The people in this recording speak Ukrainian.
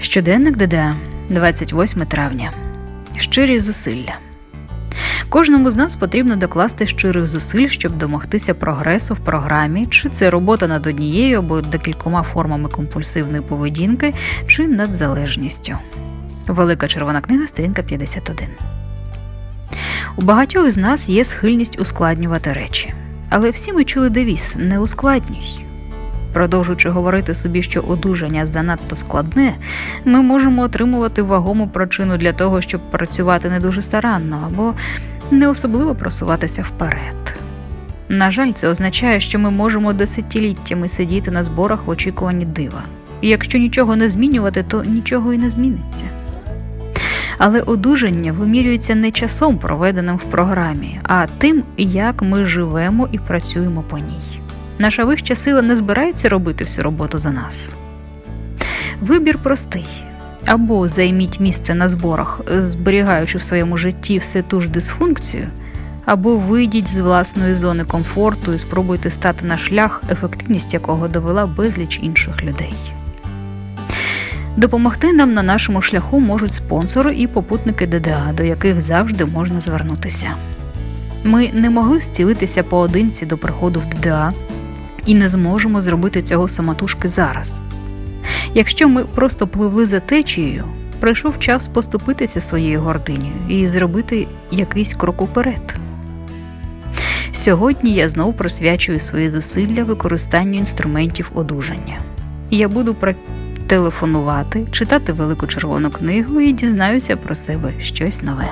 Щоденник ДДА, 28 травня. Щирі зусилля. Кожному з нас потрібно докласти щирих зусиль, щоб домогтися прогресу в програмі, чи це робота над однією або декількома формами компульсивної поведінки, чи над залежністю. Велика червона книга, сторінка 51. У багатьох з нас є схильність ускладнювати речі. Але всі ми чули девіз не ускладнюй. Продовжуючи говорити собі, що одужання занадто складне, ми можемо отримувати вагому причину для того, щоб працювати не дуже старанно або не особливо просуватися вперед. На жаль, це означає, що ми можемо десятиліттями сидіти на зборах в очікуванні дива. І якщо нічого не змінювати, то нічого і не зміниться. Але одужання вимірюється не часом, проведеним в програмі, а тим, як ми живемо і працюємо по ній. Наша вища сила не збирається робити всю роботу за нас. Вибір простий. Або займіть місце на зборах, зберігаючи в своєму житті все ту ж дисфункцію, або вийдіть з власної зони комфорту і спробуйте стати на шлях, ефективність якого довела безліч інших людей. Допомогти нам на нашому шляху можуть спонсори і попутники ДДА, до яких завжди можна звернутися. Ми не могли зцілитися поодинці до приходу в ДДА і не зможемо зробити цього самотужки зараз. Якщо ми просто пливли за течією, прийшов час поступитися своєю гординею і зробити якийсь крок уперед. Сьогодні я знову присвячую свої зусилля використанню інструментів одужання. Я буду телефонувати, читати велику червону книгу і дізнаюся про себе щось нове.